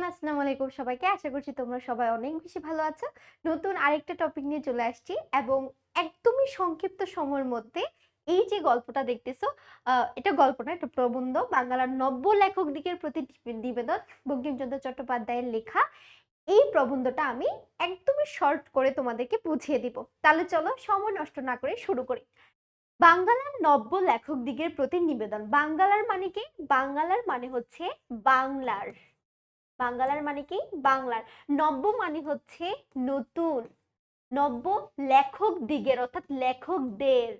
Everyone আসসালামু আলাইকুম সবাইকে। আশা করছি তোমরা সবাই অনেক বেশি ভালো আছো। নতুন আরেকটা টপিক নিয়ে চলে আসছি এবং একদমই সংক্ষিপ্ত সময়ের মধ্যে এই যে গল্পটা দেখতেছো এটা গল্প না, এটা প্রবন্ধ। বাংলার নব্য লেখক দিকের প্রতি নিবেদন বঙ্কিমচন্দ্র চট্টোপাধ্যায়ের লেখা। এই প্রবন্ধটা আমি একদমই শর্ট করে তোমাদেরকে বুঝিয়ে দিব। তাহলে চলো সময় নষ্ট না করে শুরু করি। বাংলার নব্য লেখক দিকের প্রতি নিবেদন। বাঙ্গালার মানে কি? বাঙ্গালার মানে হচ্ছে বাংলার। বাংলার মানে কি? বাংলার। নব্য মানে হচ্ছে নতুন। নব্য লেখক দিগের, অর্থাৎ লেখকদের।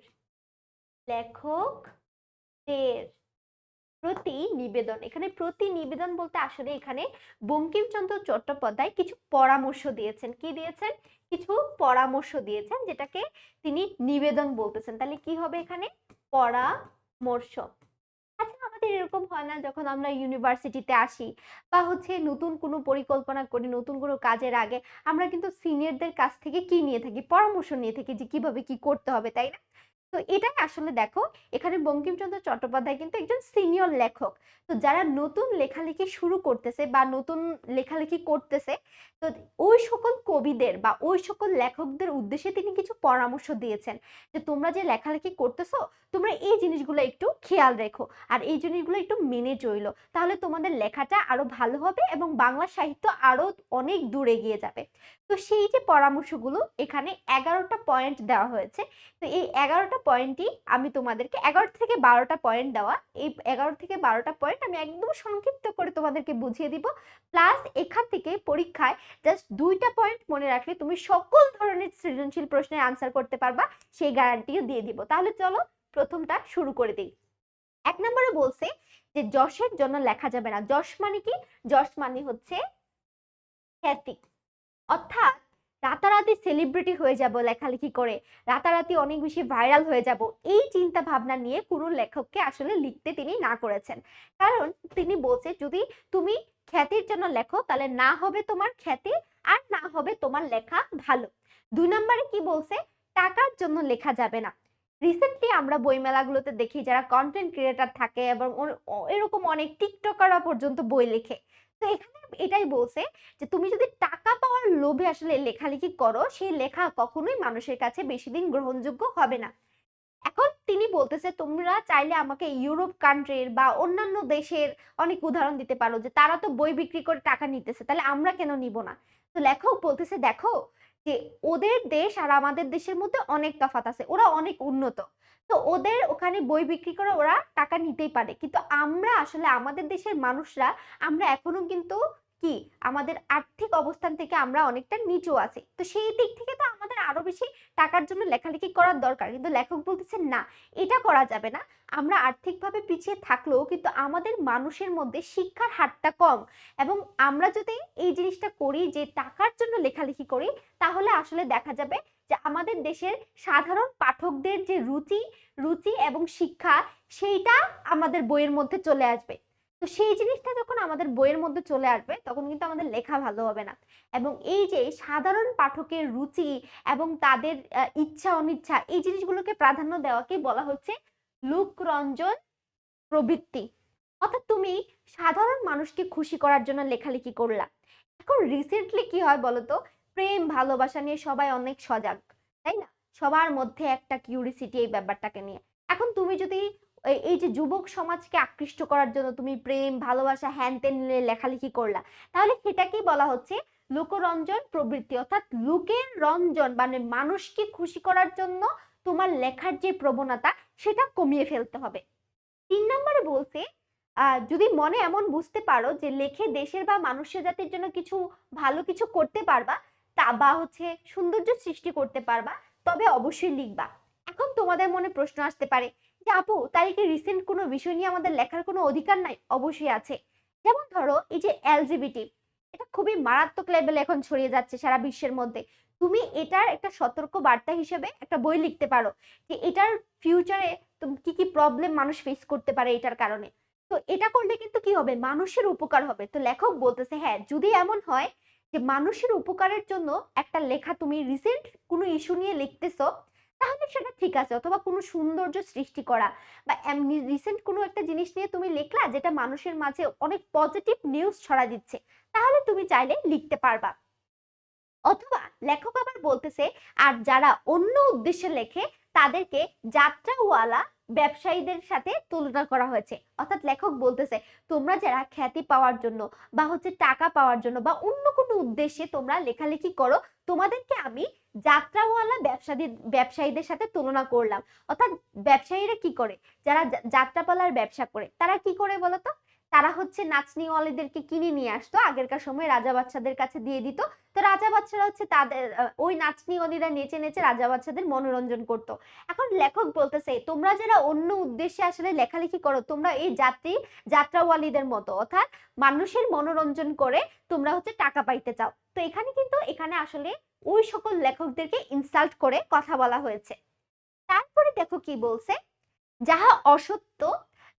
লেখকদের। প্রতি নিবেদন এখানে প্রতি নিবেদন বলতে আসলে এখানে বঙ্কিমচন্দ্র চট্টোপাধ্যায় কিছু পরামর্শ দিয়েছেন। কি দিয়েছেন? কিছু পরামর্শ দিয়েছেন, যেটাকে তিনি নিবেদন বলতেছেন। তাহলে কি হবে এখানে? পরামর্শ। এরকম হয় না যখন আমরা ইউনিভার্সিটিতে আসি বা হচ্ছে নতুন কোনো পরিকল্পনা করি, নতুন কোনো কাজের আগে আমরা কিন্তু সিনিয়রদের কাছ থেকে কি নিয়ে থাকি, পরামর্শ নিয়ে থাকি যে কীভাবে কি করতে হবে, তাই না? তো এটাই আসলে দেখো, এখানে বঙ্কিমচন্দ্র চট্টোপাধ্যায় কিন্তু একজন সিনিয়র লেখক। তো যারা নতুন লেখালেখি শুরু করতেছে বা নতুন লেখালেখি করতেছে, তো ওই সকল কবিদের বা ওই সকল লেখকদের উদ্দেশ্যে তিনি কিছু পরামর্শ দিয়েছেন যে তোমরা যে লেখালেখি করতেছো, তোমরা এই জিনিসগুলো একটু খেয়াল রেখো আর এই জিনিসগুলো একটু মেনে চইলো তাহলে তোমাদের লেখাটা আরও ভালো হবে এবং বাংলা সাহিত্য আরও অনেক দূরে এগিয়ে যাবে। তো সেই যে পরামর্শগুলো এখানে এগারোটা পয়েন্ট দেওয়া হয়েছে। তো এই এগারোটা পয়েন্টই আমি তোমাদেরকে এগারো থেকে বারোটা পয়েন্ট দেওয়া। এই এগারো থেকে বারোটা পয়েন্ট আমি একদম সংক্ষিপ্ত করে তোমাদেরকে বুঝিয়ে দিব। প্লাস এখান থেকে পরীক্ষায় জাস্ট দুইটা পয়েন্ট মনে রাখলে তুমি সকল ধরনের সৃজনশীল প্রশ্নের আনসার করতে পারবা, সেই গ্যারান্টিও দিয়ে দিব। তাহলে চলো প্রথমটা শুরু করে দিই। এক নম্বরে বলছে যে যশের জন্য লেখা যাবে না। যশ মানে কি? যশ মানে হচ্ছে খ্যাতি। অর্থাৎ রাতারাতি সেলিব্রিটি হয়ে যাব লেখালেখি করে, রাতারাতি অনেক বেশি ভাইরাল হয়ে যাব, এই চিন্তা ভাবনা নিয়ে কোনো লেখককে আসলে লিখতে তিনি না করেছেন। কারণ তিনি বলছে, যদি তুমি খ্যাতির জন্য লেখো, তাহলে না হবে তোমার খ্যাতি আর না হবে তোমার লেখা ভালো। দুই নম্বরে কি বলছে, টাকার জন্য লেখা যাবে না। রিসেন্টলি আমরা বইমেলাগুলোতে দেখি, যারা কন্টেন্ট ক্রিয়েটার থাকে এবং এরকম অনেক টিকটকাররা পর্যন্ত বই লেখে। এখানে এটাই বলছে যে, তুমি যদি টাকা পাওয়ার লোভে আসলে লেখালেখি করো সেই লেখা কখনোই মানুষের কাছে বেশি দিন গ্রহণযোগ্য হবে না। এখন তিনি বলতেছে, তোমরা চাইলে আমাকে ইউরোপ কান্ট্রির বা অন্যান্য দেশের অনেক উদাহরণ দিতে পারো যে, তারা তো বই বিক্রি করে টাকা নিতেছে, তাহলে আমরা কেন নিব না? তো লেখক বলতেছে, দেখো যে ওদের দেশ আর আমাদের দেশের মধ্যে অনেক তফাত আছে, ওরা অনেক উন্নত। তো ওদের ওখানে বই বিক্রি করে ওরা টাকা নিতেই পারে। কিন্তু আমরা আসলে আমাদের দেশের মানুষরা, আমরা এখনও কিন্তু কি? আমাদের আর্থিক অবস্থান থেকে আমরা অনেকটা নিচু আছি। তো সেই দিক থেকে তো আমাদের আরও বেশি টাকার জন্য লেখালেখি করার দরকার। কিন্তু লেখক বলতেছেন না, এটা করা যাবে না। আমরা আর্থিকভাবে পিছিয়ে থাকলেও কিন্তু আমাদের মানুষের মধ্যে শিক্ষার হারটা কম। এবং আমরা যদি এই জিনিসটা করি যে টাকার জন্য লেখালেখি করি, তাহলে আসলে দেখা যাবে যে আমাদের দেশের সাধারণ পাঠকদের যে রুচি রুচি এবং শিক্ষা, সেইটা আমাদের বইয়ের মধ্যে চলে আসবে। তো সেই জিনিসটা যখন আমাদের বইয়ের মধ্যে চলে আসবে, তখন কিন্তু আমাদের লেখা ভালো হবে না। এবং এই যে সাধারণ পাঠকের রুচি এবং তাদের ইচ্ছা অনিচ্ছা, এই জিনিসগুলোকে প্রাধান্য দেওয়াকে বলা হচ্ছে লোকরঞ্জন প্রবৃত্তি। অর্থাৎ তুমি সাধারণ মানুষকে খুশি করার জন্য লেখালেখি করলা। এখন রিসেন্টলি কি হয় বলতো? প্রেম, ভালোবাসা নিয়ে সবাই অনেক সজাগ, তাই না? সবার মধ্যে একটা কিউরিসিটি এই ব্যাপারটাকে নিয়ে। এখন তুমি যদি এই- যে যুবক সমাজকে আকৃষ্ট করার জন্য তুমি প্রেম, ভালোবাসা, হ্যান ত্যান লেখালেখি করলা, তাহলে সেটাকেই বলা হচ্ছে লোকরঞ্জন প্রবৃত্তি। অর্থাৎ লোকের রঞ্জন মানে মানুষকে খুশি করার জন্য তোমার লেখার যে প্রবণতা, সেটা কমিয়ে ফেলতে হবে। তিন নম্বরে বলছে যদি মনে এমন বুঝতে পারো যে লেখে দেশের বা মানুষের জাতির জন্য কিছু ভালো কিছু করতে পারবা, তা বা হচ্ছে সৌন্দর্য সৃষ্টি করতে পারবা, তবে অবশ্যই লিখবা। এখন তোমাদের মনে প্রশ্ন আসতে পারে আপু তাই কি রিসেন্ট কোনো বিষয় নিয়ে আমাদের লেখার কোনো অধিকার নাই? অবশ্যই আছে। যেমন ধরো, এই যে এলজিবিটি এটা খুবই মারাত্মক লেভেলে এখন ছড়িয়ে যাচ্ছে সারা বিশ্বের মধ্যে। তুমি এটার একটা সতর্ক বার্তা হিসেবে একটা বই লিখতে পারো যে এটার ফিউচারে কি কি প্রবলেম মানুষ ফেস করতে পারে এটার কারণে। তো এটা করলে কিন্তু কি হবে? মানুষের উপকার হবে। তো লেখক বলতেছে হ্যাঁ যদি এমন হয় যে মানুষের উপকারের জন্য একটা লেখা তুমি রিসেন্ট কোনো ইস্যু নিয়ে লিখতেছো তাহলে সেটা ঠিক আছে। অথবা কোনো সৌন্দর্য সৃষ্টি করা বা এমনি রিসেন্ট কোনো একটা জিনিস নিয়ে তুমি লেখলা যেটা মানুষের মাঝে অনেক পজিটিভ নিউজ ছড়া দিচ্ছে, তাহলে তুমি চাইলে লিখতে পারবা। অথবা লেখক আবার বলতেছে, আর যারা অন্য উদ্দেশ্যে লেখে, তাদেরকে যাত্রাওয়ালা ব্যবসায়ীদের সাথে তুলনা করা হয়েছে। অর্থাৎ লেখক বলতেছে, তোমরা যারা খ্যাতি পাওয়ার জন্য বা হচ্ছে টাকা পাওয়ার জন্য বা অন্য কোনো উদ্দেশ্যে তোমরা লেখালেখি করো, তোমাদেরকে আমি যাত্রাওয়ালা ব্যবসাদী, ব্যবসায়ীদের সাথে তুলনা করলাম। অর্থাৎ ব্যবসায়ীরা কি করে? যারা যাত্রাপালার ব্যবসা করে, তারা কি করে বলতো? তারা হচ্ছে নাচনিওয়ালাদেরকে কিনে নিয়ে আসতো, আগেরকার সময় রাজা বাচ্চাদের কাছে দিয়ে দিত। তো রাজা বাচ্চারা হচ্ছে তাদের ওই নাচনিওয়ালিরা নেচে নেচে রাজা বাচ্চাদের মনোরঞ্জন করত। এখন লেখক বলতেছে, তোমরা যারা অন্য উদ্দেশ্যে আসলে লেখালেখি করো, তোমরা এই যাত্রী যাত্রাওয়ালিদের মতো, অর্থাৎ মানুষের মনোরঞ্জন করে তোমরা হচ্ছে টাকা পাইতে চাও। তো এখানে কিন্তু, এখানে আসলে ওই সকল লেখকদেরকে ইনসাল্ট করে কথা বলা হয়েছে। তারপরে দেখো কি বলছে, যাহা অসত্য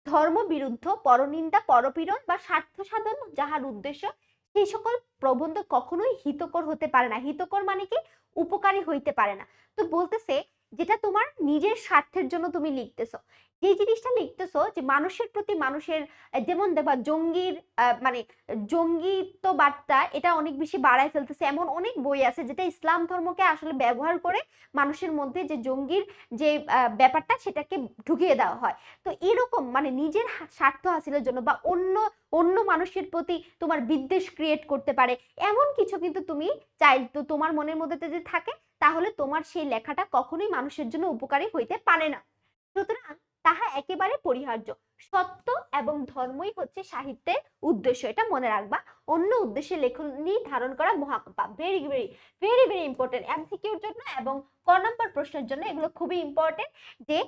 ধর্ম বিরুদ্ধ পরনিন্দা, পরপীড়ন বা স্বার্থ সাধন যাহার উদ্দেশ্য, সেই সকল প্রবন্ধ কখনোই হিতকর হতে পারে না। হিতকর মানে কি? উপকারী হইতে পারে না। তো বলতেছে, যেটা তোমার নিজের স্বার্থের জন্য তুমি লিখতেছো। যে জিনিসটা লিখতেছো যে মানুষের প্রতি মানুষের যেমন দেখবা জঙ্গির মানে বার্তা এটা অনেক বেশি বাড়ায় ফেলতেছে। এমন অনেক বই আছে যেটা ইসলাম ধর্মকে আসলে ব্যবহার করে মানুষের মধ্যে যে জঙ্গির যে ব্যাপারটা সেটাকে ঢুকিয়ে দেওয়া হয়। তো এরকম মানে নিজের স্বার্থ হাসিলের জন্য বা অন্য অন্য মানুষের প্রতি তোমার বিদ্বেষ ক্রিয়েট করতে পারে, এমন কিছু কিন্তু তুমি চাই, তো তোমার মনের মধ্যে যদি থাকে তাহলে তোমার সেই লেখাটা কখনোই মানুষের জন্য উপকারী হইতে পারে না। সুতরাং তাহা একেবারে পরিহার্য। সত্য এবং ধর্মই হচ্ছে সাহিত্যের উদ্দেশ্য, এটা মনে রাখবা। অন্য উদ্দেশ্যে লেখনী ধারণ করা মহাপাপ very very very very important এমসিকিউর জন্য এবং ক নম্বর প্রশ্নের জন্য এগুলো খুবই ইম্পর্টেন্ট যে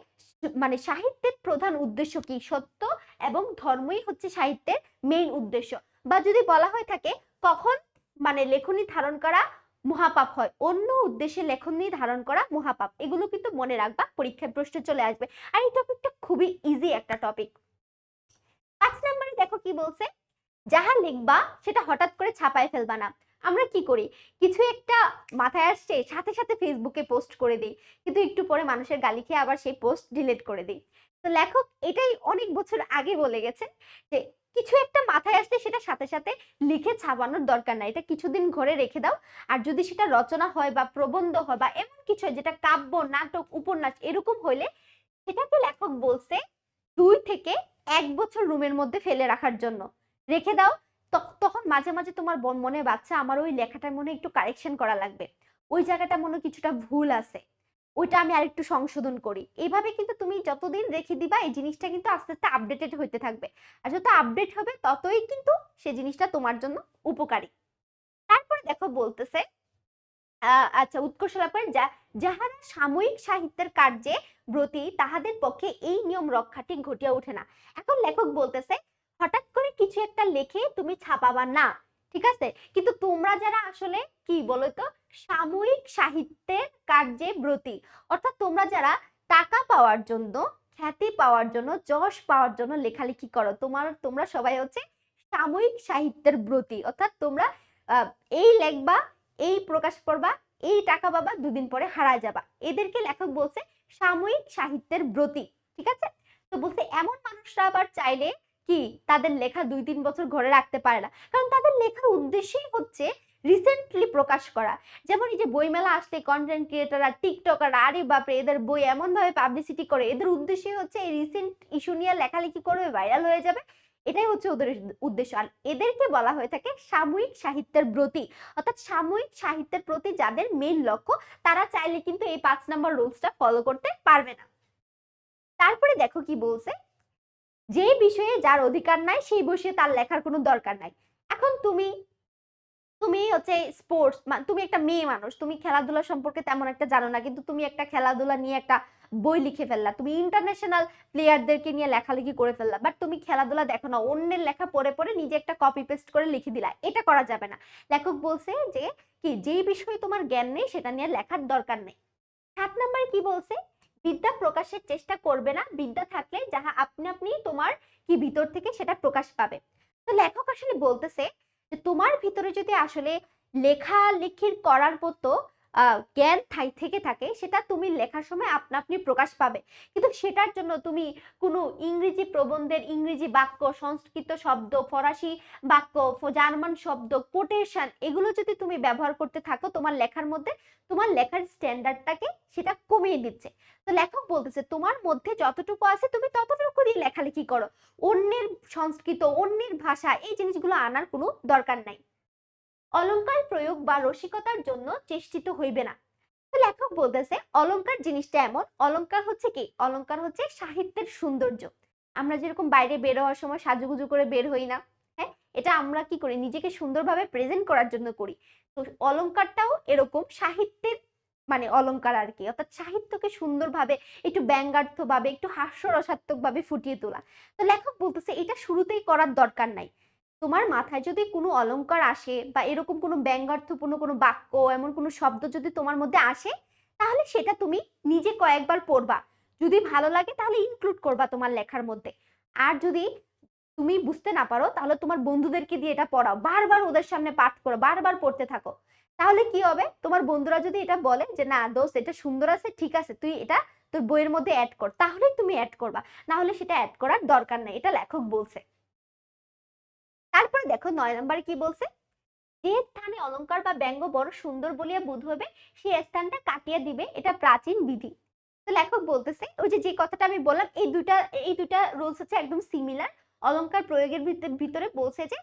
মানে সাহিত্যের প্রধান উদ্দেশ্য কি? সত্য এবং ধর্মই হচ্ছে সাহিত্যের মেইন উদ্দেশ্য। বা যদি বলা হয়ে থাকে, কখন মানে লেখনী ধারণ করা মহাপাপ হয়। অন্য উদ্দেশ্যে লেখন নিয়ে ধারণ করা মহাপাপ। এগুলো কিন্তু মনে রাখবা পরীক্ষায় প্রশ্ন চলে আসবে। আর এই টপিকটা খুবই ইজি একটা টপিক পাঁচ নম্বরে দেখো কি বলছে? যাহা লিখবা, সেটা হঠাৎ করে ছাপায় ফেলবা না। আমরা কি করি? কিছু একটা মাথায় আসছে, সাথে সাথে ফেসবুকে পোস্ট করে দিই। কিন্তু একটু পরে মানুষের গালি খেয়ে আবার সেই পোস্ট ডিলিট করে দিই। তো লেখক এটাই অনেক বছর আগে বলে গেছেন যে কিছু একটা মাথায় আসলে সেটা সাথে সাথে লিখে ছাপানোর দরকার নাই। এটা কিছুদিন ঘরে রেখে দাও। আর যদি সেটা রচনা হয় বা প্রবন্ধ হয় বা এমন কিছু যেটা কাব্য, নাটক, উপন্যাস এরকম হইলে সেটাকে লেখক বলছে দুই থেকে এক বছর রুমের মধ্যে ফেলে রাখার জন্য। রেখে দাও। তখ- তখন মাঝে মাঝে তোমার মনে বাচ্চা আমার ওই লেখাটার মনে একটু কারেকশন করা লাগবে। ওই জায়গাটা মনে কিছুটা ভুল আছে। ওইটা আমি আরেকটু সংশোধন করি। এইভাবে কিন্তু তুমি যতদিন রেখে দিবা, এই জিনিসটা কিন্তু আস্তে আস্তে আপডেটেড হইতে থাকবে। আর যত আপডেট হবে, ততই কিন্তু সে জিনিসটা তোমার জন্য উপকারী। তারপরে দেখো বলতেছে আচ্ছা উৎকর্ষ লাভের যা, যাহারা সাময়িক সাহিত্যের কার্যে ব্রতী, তাহাদের পক্ষে এই নিয়ম রক্ষাটি ঘটিয়া ওঠে না। এখন লেখক বলতেছে, হঠাৎ করে কিছু একটা লেখে তুমি ছাপাবা না। ঠিক আছে? কিন্তু তোমরা যারা আসলে কি বলো তো সাময়িক সাহিত্যের কার্যে ব্রতী, অর্থাৎ তোমরা যারা টাকা পাওয়ার জন্য, খ্যাতি পাওয়ার জন্য, যশ পাওয়ার জন্য লেখালেখি করো, তোমার, তোমরা সবাই হচ্ছে সাময়িক সাহিত্যের ব্রতী, অর্থাৎ তোমরা এই লেখবা, এই প্রকাশ করবা, এই টাকা পাবা, দুদিন পরে হারায় যাবা। এদেরকে লেখক বলছে সাময়িক সাহিত্যের ব্রতী, ঠিক আছে? তো বলছে এমন মানুষরা আবার চাইলে কি তাদের লেখা দুই তিন বছর ঘরে রাখতে পারে না। কারণ তাদের লেখার উদ্দেশ্যই হচ্ছে রিসেন্টলি প্রকাশ করা। যেমন এই যে বইমেলা আসলে কন্টেন্ট ক্রিয়েটাররা টিকটকার আরে বাপরে, এদের বই এমন ভাবে পাবলিসিটি করে, এদের উদ্দেশ্যই হচ্ছে এই রিসেন্ট ইস্যু নিয়ে লেখালেখি করবে ভাইরাল হয়ে যাবে। এটাই হচ্ছে ওদের উদ্দেশ্য। আর এদেরকে বলা হয়ে থাকে সাময়িক সাহিত্যের ব্রতী। অর্থাৎ সাময়িক সাহিত্যের প্রতি যাদের মেইন লক্ষ্য, তারা চাইলে কিন্তু এই পাঁচ নম্বর রুলসটা ফলো করতে পারবে না। তারপরে দেখো কি বলছে। যে বিষয়ে যার অধিকার নাই, সেই বিষয়ে তার লেখার কোনো দরকার নাই। এখন তুমি তুমি হচ্ছে স্পোর্টস তুমি একটা মেয়ে মানুষ, তুমি খেলাধুলা সম্পর্কে তেমন একটা জানো না, কিন্তু তুমি একটা খেলাধুলা নিয়ে একটা বই লিখে ফেললা, তুমি ইন্টারন্যাশনাল প্লেয়ারদেরকে নিয়ে লেখালেখি করে ফেললা বাট তুমি খেলাধুলা দেখো না, অন্যের লেখা পড়ে পড়ে নিজে একটা কপি পেস্ট করে লিখে দিলা, এটা করা যাবে না। লেখক বলছে যে, কি, যেই বিষয়ে তোমার জ্ঞান নেই, সেটা নিয়ে লেখার দরকার নেই। সাত নম্বরে কি বলছে? বিদ্যা প্রকাশের চেষ্টা করবে না। বিদ্যা থাকলে যাহা আপনি আপনি তোমার কি ভিতর থেকে সেটা প্রকাশ পাবে। তো লেখক আসলে বলতেছে যে, তোমার ভিতরে যদি আসলে লেখালেখির করার মতো জ্ঞান থাই, থেকে থাকে, সেটা তুমি লেখার সময় আপনা আপনি প্রকাশ পাবে। কিন্তু সেটার জন্য তুমি কোনো ইংরেজি প্রবন্ধের ইংরেজি বাক্য, সংস্কৃত শব্দ, ফরাসি বাক্য জার্মান শব্দ কোটেশন এগুলো যদি তুমি ব্যবহার করতে থাকো তোমার লেখার মধ্যে, তোমার লেখার স্ট্যান্ডার্ডটাকে সেটা কমিয়ে দিচ্ছে। তো লেখক বলতেছে, তোমার মধ্যে যতটুকু আছে তুমি ততটুকু দিয়ে লেখালেখি করো। অন্যের সংস্কৃত, অন্যের ভাষা এই জিনিসগুলো আনার কোনো দরকার নাই। অলংকার প্রয়োগ বা রসিকতার জন্য চেষ্টিত হইবে না। লেখক বলতেছে অলংকার জিনিসটা এমন অলংকার হচ্ছে কি? অলঙ্কার হচ্ছে সাহিত্যের সৌন্দর্য। আমরা যেরকম বাইরে বের হওয়ার সময় সাজুগুজু করে বের হই না হ্যাঁ? এটা আমরা কি করি? নিজেকে সুন্দরভাবে প্রেজেন্ট করার জন্য করি। তো অলঙ্কারটাও এরকম সাহিত্যের মানে অলংকার আর কি, অর্থাৎ সাহিত্যকে সুন্দরভাবে, একটু ব্যঙ্গার্থ ভাবে একটু হাস্যরসাত্মক ভাবে ফুটিয়ে তোলা। তো লেখক বলতেছে, এটা শুরুতেই করার দরকার নাই। তোমার মাথায় যদি কোনো অলংকার আসে বা এরকম কোনো ব্যঙ্গার্থপূর্ণ কোনো বাক্য, এমন কোনো শব্দ যদি তোমার মধ্যে আসে, তাহলে সেটা তুমি নিজে কয়েকবার পড়বা। যদি ভালো লাগে তাহলে ইনক্লুড করবা তোমার লেখার মধ্যে। আর যদি তুমি বুঝতে না পারো, তাহলে তোমার বন্ধুদেরকে দিয়ে এটা পড়াও। বারবার ওদের সামনে পাঠ করো, বারবার পড়তে থাকো। তাহলে কি হবে? তোমার বন্ধুরা যদি এটা বলে যে, না দোস্ত, এটা সুন্দর আছে, ঠিক আছে, তুই এটা তোর বইয়ের মধ্যে অ্যাড কর। তাহলেই তুমি অ্যাড করবা। না হলে সেটা অ্যাড করার দরকার নেই, এটা লেখক বলছে। তারপরে দেখো নয় নম্বরে কি বলছে? যে স্থানে অলঙ্কার বা ব্যঙ্গ বড় সুন্দর বলিয়া বোধ হবে সেই স্থানটা কাটিয়ে দিবে, এটা প্রাচীন বিধি। তো লেখক বলতেছে, ওই যে যে কথাটা আমি বললাম, এই দুটা এই দুটা রুলস হচ্ছে একদম সিমিলার অলঙ্কার প্রয়োগের ভিতরে- বলছে যে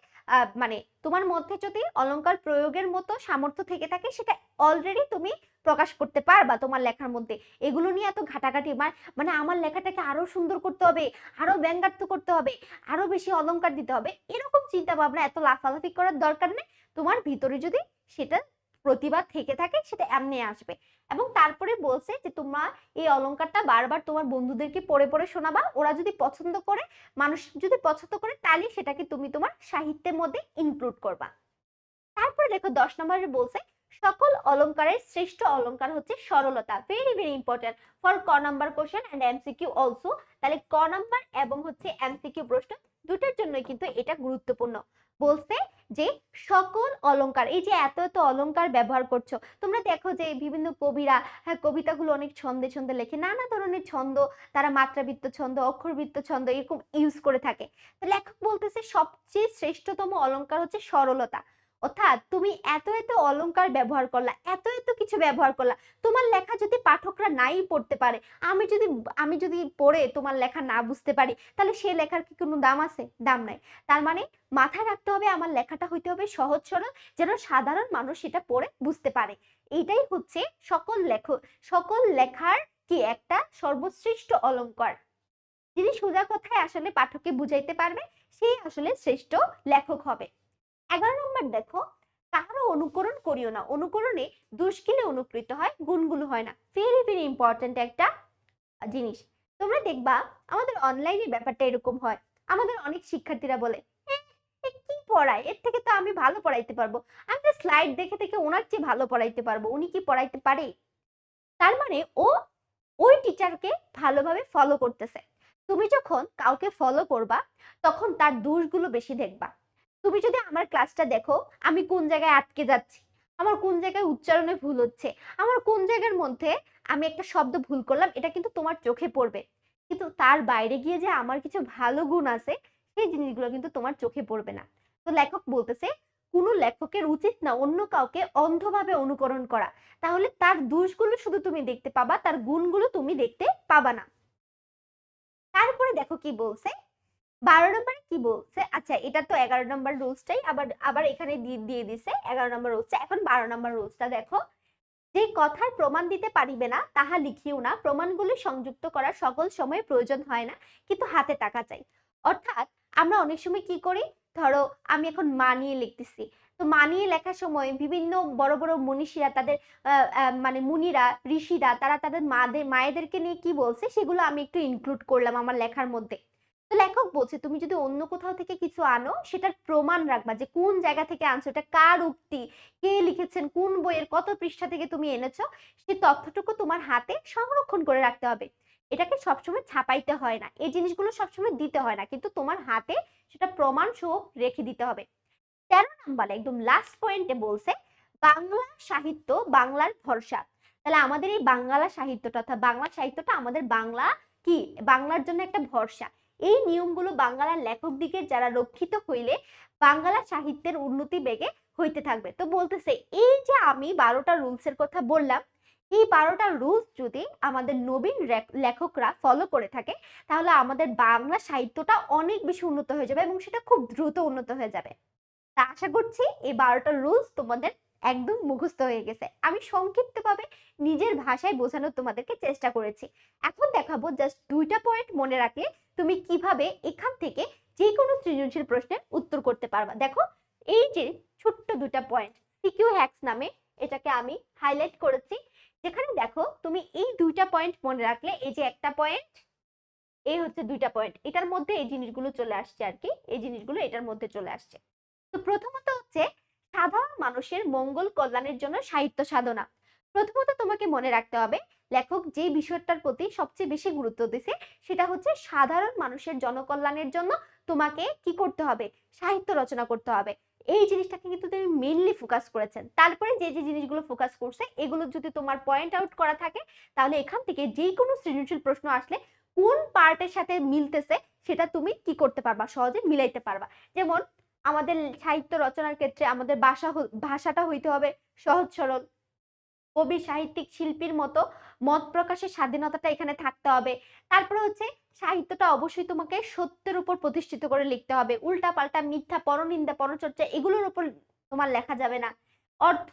মানে তোমার মধ্যে যদি অলঙ্কার প্রয়োগের মতো সামর্থ্য থেকে থাকে, সেটা অলরেডি তুমি প্রকাশ করতে পারবা তোমার লেখার মধ্যে। এগুলো নিয়ে এত ঘাটাঘাটি মানে আমার লেখাটাকে আরও সুন্দর করতে হবে, আরও ব্যঙ্গার্থ করতে হবে, আরও বেশি অলঙ্কার দিতে হবে, এরকম চিন্তা ভাবনা এত লাফালাফি করার দরকার নেই। তোমার ভিতরে যদি সেটা প্রতিভা থেকে থাকে সেটা এমনি আসবে। এবং তারপরে বলছে যে, তোমরা এই অলংকারটা বারবার তোমার বন্ধুদেরকে পড়ে পড়ে শোনাবা। ওরা যদি পছন্দ করে, মানুষ যদি পছন্দ করে, তাহলে সেটাকে তুমি তোমার সাহিত্যের মধ্যে ইনক্লুড করবা। তারপরে দেখো দশ নম্বরে বলছে, সকল অলংকারের শ্রেষ্ঠ অলংকার হচ্ছে সরলতা। ভেরি ভেরি ইম্পর্টেন্ট ফর ক number question and MCQ also তাহলে ক নাম্বার এবং হচ্ছে এমসিকিউ প্রশ্ন দুটার জন্যই কিন্তু এটা গুরুত্বপূর্ণ। বলছে যে সকল অলঙ্কার এই যে এত এত অলঙ্কার ব্যবহার করছ, তোমরা দেখো যে বিভিন্ন কবিরা হ্যাঁ কবিতাগুলো অনেক ছন্দে ছন্দে লেখে, নানা ধরনের ছন্দ, তারা মাত্রাবৃত্ত ছন্দ, অক্ষরবৃত্ত ছন্দ এরকম ইউজ করে থাকে। লেখক বলতেছে সবচেয়ে শ্রেষ্ঠতম অলঙ্কার হচ্ছে সরলতা। অর্থাৎ তুমি এত এত অলংকার ব্যবহার করলা, এত এত কিছু ব্যবহার করলা, তোমার লেখা যদি পাঠকরা নাই পড়তে পারে, আমি যদি আমি যদি পড়ে তোমার লেখা না বুঝতে পারি, তাহলে সে লেখার কি কোনো দাম আছে? দাম নাই। তার মানে মাথায় রাখতে হবে আমার লেখাটা হইতে হবে সহজ সরল, যেন সাধারণ মানুষ সেটা পড়ে বুঝতে পারে। এইটাই হচ্ছে সকল লেখ সকল লেখার কি একটা সর্বশ্রেষ্ঠ অলংকার। যিনি সোজা কথায় আসলে পাঠককে বুঝাইতে পারবে সেই আসলে শ্রেষ্ঠ লেখক হবে। এগারো নম্বর দেখো কারও অনুকরণ করিও না। অনুকরণে দুষ্কিলে অনুকৃত হয় গুণগুলো হয় না। ভেরি ভেরি ইম্পর্ট্যান্ট একটা জিনিস। তোমরা দেখবা আমাদের অনলাইনে ব্যাপারটা এরকম হয়। আমাদের অনেক শিক্ষার্থীরা বলে "এ, এ কি পড়ায়? এর থেকে তো আমি ভালো পড়াইতে পারব। আমি স্লাইড দেখে দেখে ওনার চেয়ে ভালো পড়াইতে পারব। উনি কি পড়াইতে পারে? তার মানে ও ওই টিচারকে ভালোভাবে ফলো করতেছে। তুমি যখন কাউকে ফলো করবা তখন তার দোষগুলো বেশি দেখবা। তুমি যদি আমার ক্লাসটা দেখো, আমি কোন জায়গায় আটকে যাচ্ছি? আমার কোন জায়গায় উচ্চারণে ভুল হচ্ছে? আমার কোন জায়গার মধ্যে আমি একটা শব্দ ভুল করলাম? এটা কিন্তু তোমার চোখে পড়বে। কিন্তু তার বাইরে গিয়ে যে আমার কিছু ভালো গুণ আছে, সেই জিনিসগুলো কিন্তু তোমার চোখে পড়বে না। তো লেখক বলতেছে, কোনো লেখকের উচিত না অন্য কাউকে অন্ধভাবে অনুকরণ করা। তাহলে তার দোষগুলো শুধু তুমি দেখতে পাবা, তার গুণগুলো তুমি দেখতে পাবা না। তারপরে দেখো কি বলছে বারো নম্বরে কি বলছে? আচ্ছা এটা তো এগারো নম্বর রুলসটাই, আবার আবার এখানে দিয়ে দিছে এগারো নম্বর রুলসটা। এখন বারো নম্বর রুলসটা দেখো। যে কথার প্রমাণ দিতে পারিবে না, তাহা লিখিও না। প্রমাণগুলি সংযুক্ত করার সকল সময় প্রয়োজন হয় না, কিন্তু হাতে টাকা চাই। অর্থাৎ আমরা অনেক সময় কি করি? ধরো, আমি এখন মানিয়ে লিখতেছি। তো মানিয়ে লেখার সময় বিভিন্ন বড় বড় মনীষীরা তাদের মানে মুনিরা, ঋষিরা, তারা তাদের মাদের, মায়েদেরকে নিয়ে কি বলছে? সেগুলো আমি একটু ইনক্লুড করলাম আমার লেখার মধ্যে। তো লেখক বলছে, তুমি যদি অন্য কোথাও থেকে কিছু আনো, সেটার প্রমাণ রাখবা যে কোন জায়গা থেকে আনছো, এটা কার উক্তি, কে লিখেছেন, কোন বইয়ের কত পৃষ্ঠা থেকে তুমি এনেছো সেই তথ্যটুকু তোমার হাতে সংরক্ষণ করে রাখতে হবে। এটাকে সবসময় ছাপাইতে হয় না, এই জিনিসগুলো সবসময় দিতে হয় না, কিন্তু তোমার হাতে সেটা প্রমাণ সহ রেখে দিতে হবে। তেরো নাম্বারে, একদম লাস্ট পয়েন্টে বলছে, বাংলা সাহিত্য বাংলার ভরসা। তাহলে আমাদের এই বাংলা সাহিত্যটা অর্থাৎ বাংলা সাহিত্যটা আমাদের বাংলা কি? বাংলার জন্য একটা ভরসা। এই নিয়মগুলো বাংলার লেখক দিকের যারা রক্ষিত হইলে বাংলা সাহিত্যের উন্নতি বেগে হইতে থাকবে। তো বলতেছে, এই যে আমি বারোটা রুলসের কথা বললাম, এই বারোটা রুলস যদি আমাদের নবীন লেখকরা ফলো করে থাকে, তাহলে আমাদের বাংলা সাহিত্যটা অনেক বেশি উন্নত হয়ে যাবে এবং সেটা খুব দ্রুত উন্নত হয়ে যাবে। তা আশা করছি এই বারোটা রুলস তোমাদের একদম মুখস্থ হয়ে গেছে। আমি সংক্ষিপ্তভাবে নিজের ভাষায় বোঝানোর তোমাদেরকে চেষ্টা করেছি। এখন দেখাবো জাস্ট দুইটা পয়েন্ট মনে রাখলে তুমি কীভাবে এখান থেকে যে কোনো সৃজনশীল প্রশ্নের উত্তর করতে পারবা। দেখো, এই যে ছোট্ট দুটা পয়েন্ট সিকিউ হ্যাক্স নামে এটাকে আমি হাইলাইট করেছি। যেখানে দেখো, তুমি এই দুইটা পয়েন্ট মনে রাখলে, এই যে একটা পয়েন্ট এই হচ্ছে দুইটা পয়েন্ট এটার মধ্যে এই জিনিসগুলো চলে আসছে আর কি, এই জিনিসগুলো এটার মধ্যে চলে আসছে। তো প্রথমত হচ্ছে, সাধারণ মানুষের মঙ্গল কল্যাণের জন্য সাহিত্য সাধনা। প্রথমত তোমাকে মনে রাখতে হবে লেখক যে বিষয়টার প্রতি সবচেয়ে বেশি গুরুত্ব দিছে, সেটা হচ্ছে সাধারণ মানুষের জনকল্যাণের জন্য তোমাকে কি করতে হবে? সাহিত্য রচনা করতে হবে। এই জিনিসটাকে কিন্তু তুমি মেইনলি ফোকাস করেছেন। তারপরে যে যে জিনিসগুলো ফোকাস করছে, এগুলো যদি তোমার পয়েন্ট আউট করা থাকে, তাহলে এখান থেকে যে কোনো সৃজনশীল প্রশ্ন আসলে কোন পার্টের সাথে মিলতেছে, সেটা তুমি কি করতে পারবা? সহজে মিলাইতে পারবা। যেমন আমাদের সাহিত্য রচনার ক্ষেত্রে আমাদের ভাষা ভাষাটা হইতে হবে সহজ সরল। কবি, সাহিত্যিক, শিল্পীর মতো মত প্রকাশের স্বাধীনতাটা এখানে থাকতে হবে। তারপরে হচ্ছে সাহিত্যটা অবশ্যই তোমাকে সত্যের উপর প্রতিষ্ঠিত করে লিখতে হবে। উল্টা পাল্টা মিথ্যা, পরনিন্দা, পরচর্চা এগুলোর উপর তোমার লেখা যাবে না। অর্থ,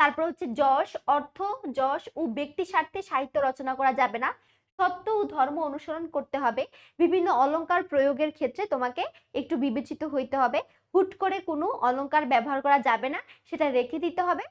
তারপর হচ্ছে যশ, অর্থ, যশ ও ব্যক্তি স্বার্থে সাহিত্য রচনা করা যাবে না। সত্য ও ধর্ম অনুসরণ করতে হবে। বিভিন্ন অলঙ্কার প্রয়োগের ক্ষেত্রে তোমাকে একটু বিবেচিত হইতে হবে। হুট করে কোনো অলঙ্কার ব্যবহার করা যাবে না, সেটা রেখে দিতে হবে।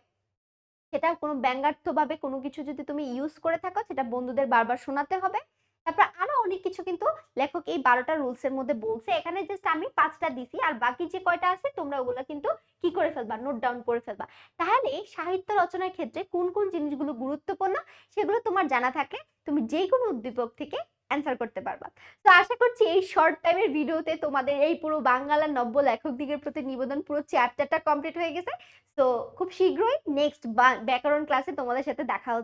সেটা কোনো ব্যঙ্গার্থ ভাবে কোনো কিছু যদি তুমি ইউজ করে থাকো, সেটা বন্ধুদের বারবার শোনাতে হবে। তারপর আরও অনেক কিছু কিন্তু লেখক এই বারোটা রুলস এর মধ্যে বলছে। এখানে জাস্ট আমি পাঁচটা দিছি, আর বাকি যে কয়টা আছে, তোমরা ওগুলো কিন্তু কি করে ফেলবা? নোট ডাউন করে ফেলবা। তাহলে সাহিত্য রচনার ক্ষেত্রে কোন কোন জিনিসগুলো গুরুত্বপূর্ণ, সেগুলো তোমার জানা থাকলে তুমি যে কোনো উদ্দীপক থেকে অ্যান্সার করতে পারবা। তো আশা করছি এই শর্ট টাইমের ভিডিওতে তোমাদের এই পুরো বাংলার নব্য লেখক দিকের প্রতি নিবেদন পুরো চ্যাপ্টারটা কমপ্লিট হয়ে গেছে। তো খুব শীঘ্রই নেক্সট ব্যাকরণ ক্লাসে তোমাদের সাথে দেখা হচ্ছে।